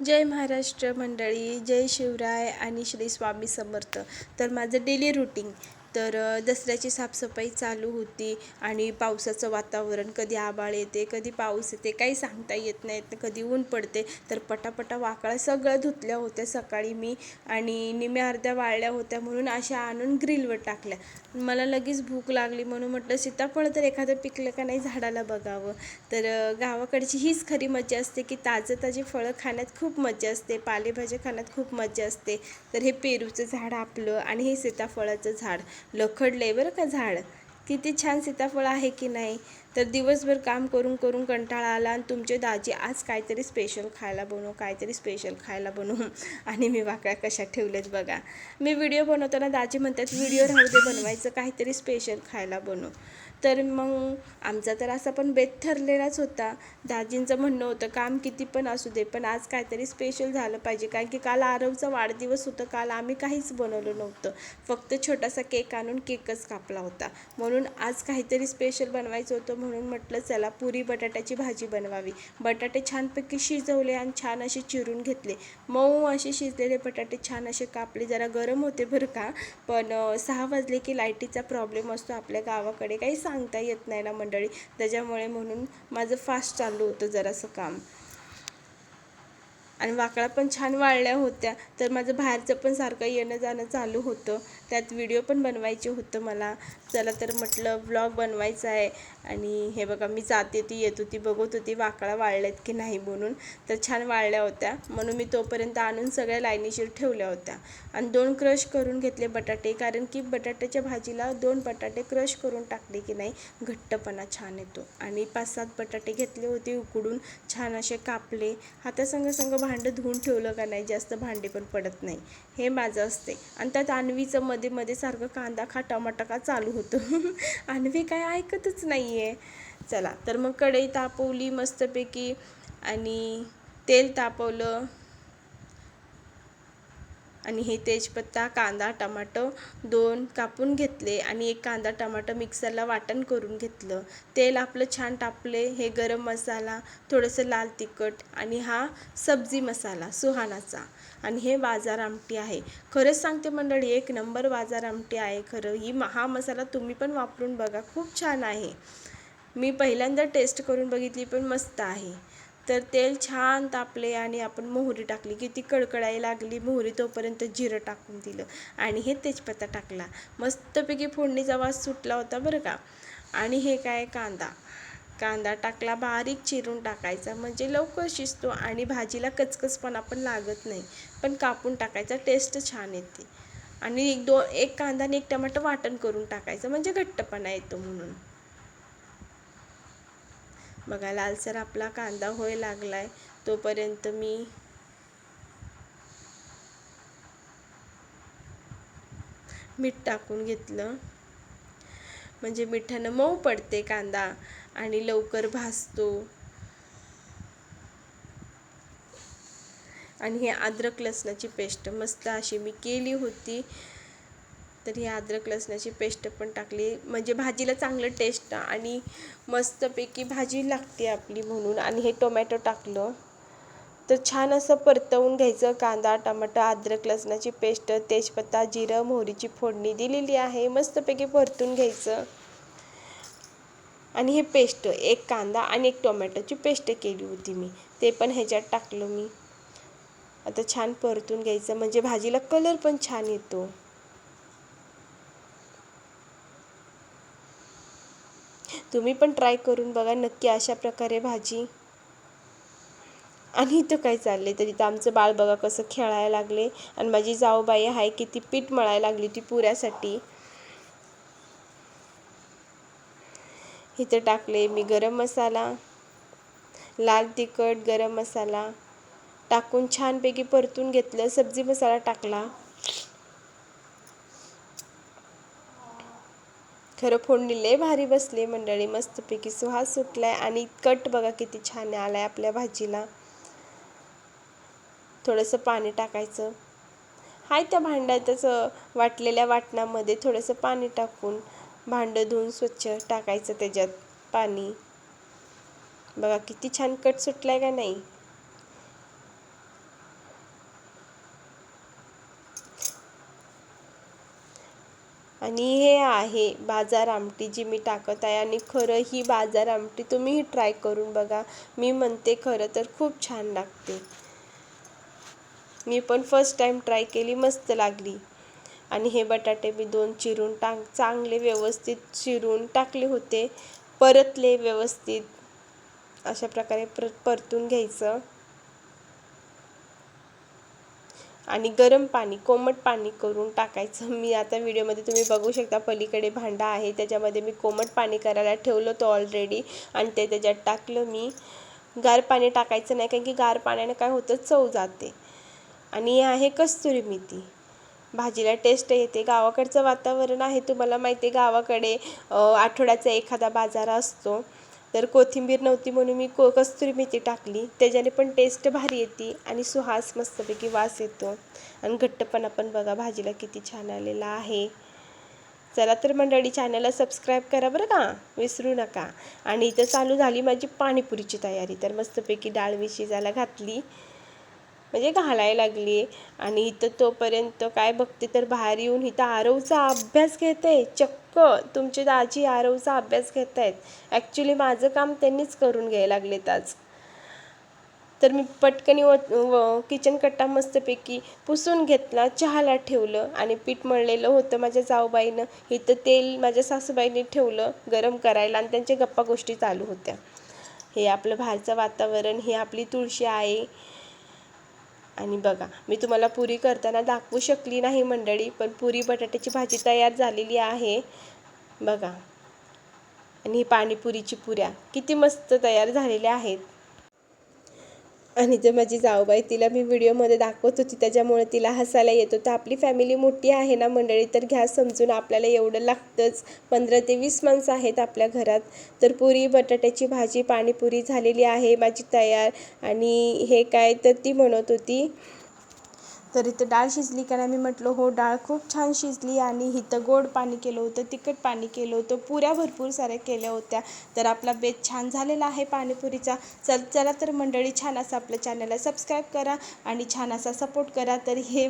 जय महाराष्ट्र मंडळी जय शिवराय आणि श्री स्वामी समर्थ. तर माझं डेली रुटीन तर दसऱ्याची साफसफाई चालू होती आणि पावसाचं वातावरण कधी आभाळ येते कधी पाऊस येते काही सांगता येत नाही कधी ऊन पडते तर पटापटा वाकळा सगळं धुतल्या होत्या सकाळी मी आणि निम्या अर्ध्या वाळल्या होत्या म्हणून अशा आणून ग्रिलवर टाकल्या. मला लगेच भूक लागली म्हणून म्हटलं सीताफळ तर एखादं पिकलं का नाही झाडाला बघावं. तर गावाकडची हीच खरी मजा असते की ताजं ताजी फळं खाण्यात खूप मजा असते पालेभाज्या खाण्यात खूप मजा असते. तर हे पेरूचं झाड आपलं आणि हे सीताफळाचं झाड. लखडलंय बरं का झाड? किती छान सीताफळ आहे की नाही? तर दिवसभर काम करून करून कंटाळा आला आणि तुमचे दाजी आज काहीतरी स्पेशल खायला बनवू काहीतरी स्पेशल खायला बनवू. आणि मी वाकड्या कशा ठेवल्यात बघा. मी व्हिडिओ बनवताना दाजी म्हणतात व्हिडिओ राहू दे बनवायचं काहीतरी स्पेशल खायला बनवू. तर मग आमचा तर असा पण बेत ठरलेलाच होता. दाजींचं म्हणणं होतं काम किती पण असू दे पण आज काहीतरी स्पेशल झालं पाहिजे. कारण की काल आरवचा वाढदिवस होतं काल आम्ही काहीच बनवलं नव्हतं. फक्त छोटासा केक आणून केकच कापला होता. म्हणून आज काहीतरी स्पेशल बनवायचं होतं म्हणून म्हटलं चला पुरी बटाट्याची भाजी बनवावी. बटाटे छानपैकी शिजवले आणि छान असे चिरून घेतले. मऊ असे शिजलेले बटाटे छान असे कापले. जरा गरम होते बरं का पण सहा वाजले की लाईटीचा प्रॉब्लेम असतो. आपल्या गावाकडे काही सांगता येत नाही ना मंडळी. त्याच्यामुळे म्हणून माझं फास्ट चालू होतं जरासं काम. आणि वाकळा पण छान वाळल्या होत्या. तर माझं बाहेरचं पण सारखं येणं जाणं चालू होतं. त्यात व्हिडिओ पण बनवायचे होतं मला. चला तर म्हटलं व्लॉग बनवायचा आहे. आणि हे बघा मी जाते ती येत होती बघत होती वाकळा वाळल्यात की नाही म्हणून. तर छान वाळल्या होत्या. म्हणून मी तोपर्यंत आणून सगळ्या लाईनीशीर ठेवल्या होत्या. आणि दोन क्रश करून घेतले बटाटे. कारण की बटाट्याच्या भाजीला दोन बटाटे क्रश करून टाकले की नाही घट्टपणा छान येतो. आणि पाच सात बटाटे घेतले होते उकडून. छान असे कापले. हातासंग संग भांडं धुवून ठेवलं का नाही जास्त भांडे पण पडत नाही. हे माझं असते. आणि त्यात अन्वीचं मध्ये मध्ये सारखं कांदा खा टमाटा का चालू होतं. अन्वी काय ऐकतच नाही आहे चला तर मग कढई तापवली मस्तपैकी आणि तेल तापवलं. आणि हे तेजपत्ता कांदा टमाटो दोन कापून घेतले आणि एक कांदा टमाटो मिक्सरला वाटण करून घेतलं. तेल आपलं छान टाकले हे गरम मसाला थोडंसं लाल तिखट आणि हा सब्जी मसाला सुहानाचा. आणि हे बाजार आमटी आहे. खरंच सांगते मंडळी एक नंबर बाजार आमटी आहे खरं. ही म- हा मसाला तुम्ही पण वापरून बघा खूप छान आहे. मी पहिल्यांदा टेस्ट करून बघितली पण मस्त आहे. तर तेल छान तापले आणि आपण मोहरी टाकली. की ती कडकडायला लागली मोहरी तोपर्यंत जिरं टाकून दिलं आणि हे तेजपत्ता टाकला. मस्तपैकी फोडणीचा वास सुटला होता बरं का. आणि हे काय कांदा? कांदा टाकला बारीक चिरून टाकायचा. म्हणजे लवकर शिजतो आणि भाजीला कचकचपणा पण लागत नाही. पण कापून टाकायचा टेस्ट छान येते. आणि एक दो एक कांदा आणि एक टमाटर वाटण करून टाकायचं. म्हणजे घट्टपणा येतो म्हणून. बघा लालसर आपला कांदा होय लागलाय तोपर्यंत मी मीठ टाकून घेतलं. म्हणजे मिठानं मऊ पडते कांदा आणि लवकर भाजतो. आणि हे अद्रक लसणाची पेस्ट मस्त अशी मी केली होती. तर ही अद्रक लसणाची पेस्ट पण टाकली. म्हणजे भाजीला चांगलं टेस्ट आणि मस्तपैकी भाजी लागते आपली म्हणून. आणि हे टोमॅटो टाकलं. तर छान असं परतवून घ्यायचं. कांदा टमाटा अद्रक लसणाची पेस्ट तेजपत्ता जिरं मोहरीची फोडणी दिलेली आहे. मस्तपैकी परतून घ्यायचं. आणि हे पेस्ट एक कांदा आणि एक टोमॅटोची पेस्ट केली होती मी. ते पण ह्याच्यात टाकलं मी. आता छान परतून घ्यायचं. म्हणजे भाजीला कलर पण छान येतो. तुम्ही पण ट्राय करून बघा नक्की अशा प्रकारे भाजी. आणि इथं काय चाललंय? तर इथं आमचं बाळ बघा कसं खेळायला लागले. आणि माझी जाऊबाई आहे की ती पीठ मळायला लागली ती पुऱ्यासाठी. इथं टाकले मी गरम मसाला लाल तिखट गरम मसाला. टाकून छानपैकी परतून घेतलं सब्जी मसाला टाकला. खरं फोडणी लय भारी बसली मंडळी. मस्तपैकी सुहास सुटलाय आणि कट बघा किती छान आलाय आपल्या भाजीला. थोडंसं पाणी टाकायचं. हाय त्या भांड्यातच वाटलेल्या वाटणामध्ये थोडंसं पाणी टाकून भांडं धुवून स्वच्छ टाकायचं त्याच्यात पाणी. बघा किती छान कट सुटलाय का नाही? आणि हे आहे बाजार आमटी जी मी टाकत आहे आणि खरं ही बाजार आमटी तुम्हीही ट्राय करून बघा. मी म्हणते खरं तर खूप छान लागते. मी पण फर्स्ट टाईम ट्राय केली मस्त लागली. आणि हे बटाटे मी दोन चिरून टाक चांगले व्यवस्थित चिरून टाकले होते. परतले व्यवस्थित. अशा प्रकारे पर परतून घ्यायचं. आणि गरम पाणी कोमट पाणी करून टाकायचं. मी आता व्हिडिओमध्ये तुम्ही बघू शकता पलीकडे भांडा आहे. त्याच्यामध्ये मी कोमट पाणी करायला ठेवलं होतं ऑलरेडी आणि ते त्याच्यात टाकलं मी. गार पाणी टाकायचं नाही कारण की गार पाण्याने काय होतं चव जाते. आणि हे आहे कस्तुरी मेथी. भाजीला टेस्ट येते. गावाकडचं वातावरण आहे तुम्हाला माहिती आहे गावाकडे आठवड्याचा एखादा बाजार असतो. तर कोथिंबीर नव्हती म्हणून मी को कस्तुरी मेथी टाकली. त्याच्याने पण टेस्ट भारी येते आणि सुहास मस्तपैकी वास येतो. आणि घट्टपणा पण बघा भाजीला किती छान आलेला आहे. चला तर मंडळी चॅनलला सबस्क्राईब करा बरं का? विसरू नका. आणि इथं चालू झाली माझी पाणीपुरीची तयारी. तर मस्तपैकी डाळ मी शिजायला घातली. म्हणजे घालायला लागली आणि इथं तोपर्यंत काय बघते तर बाहेर येऊन इथं आरवचा अभ्यास घेते. चक्क तुमचे दाजी आरवचा अभ्यास घेत आहेत ॲक्च्युली माझं काम त्यांनीच करून घ्यायला लागलेत आज. तर मी पटकनी व व किचन कट्टा मस्तपैकी पुसून घेतला चहाला ठेवलं आणि पीठ मळलेलं होतं माझ्या जाऊबाईनं. इथं तेल माझ्या सासूबाईने ठेवलं गरम करायला आणि त्यांच्या गप्पा गोष्टी चालू होत्या. हे आपलं बाहेरचं वातावरण ही आपली तुळशी आहे. आणि बघा मी तुम्हाला पुरी करताना दाखवू शकली नाही मंडळी पण पुरी बटाट्याची भाजी तयार झालेली आहे. बघा. आणि ही पाणीपुरीची पुऱ्या किती मस्त तयार झालेल्या आहेत. आणि जर माझी जाऊबाई तिला मी व्हिडिओमध्ये दाखवत होती त्याच्यामुळे तिला हसायला येत होतं. आपली फॅमिली मोठी आहे ना मंडळी तर घ्या समजून आपल्याला एवढं लागतंच. पंधरा ते वीस माणसं आहेत आपल्या घरात. तर पुरी बटाट्याची भाजी पाणीपुरी झालेली आहे माझी तयार. आणि हे काय तर ती म्हणत होती तर इथं डाळ शिजली का नाही? मी म्हटलं हो डाळ खूप छान शिजली आणि इथं गोड पाणी केलं होतं तिखट पाणी केलं होतं पुऱ्या भरपूर साऱ्या केल्या होत्या. तर आपला बेत छान झालेला आहे पाणीपुरीचा. चल चला तर मंडळी छान असं आपल्या चॅनलला सबस्क्राईब करा आणि छान असा सपोर्ट करा. तर हे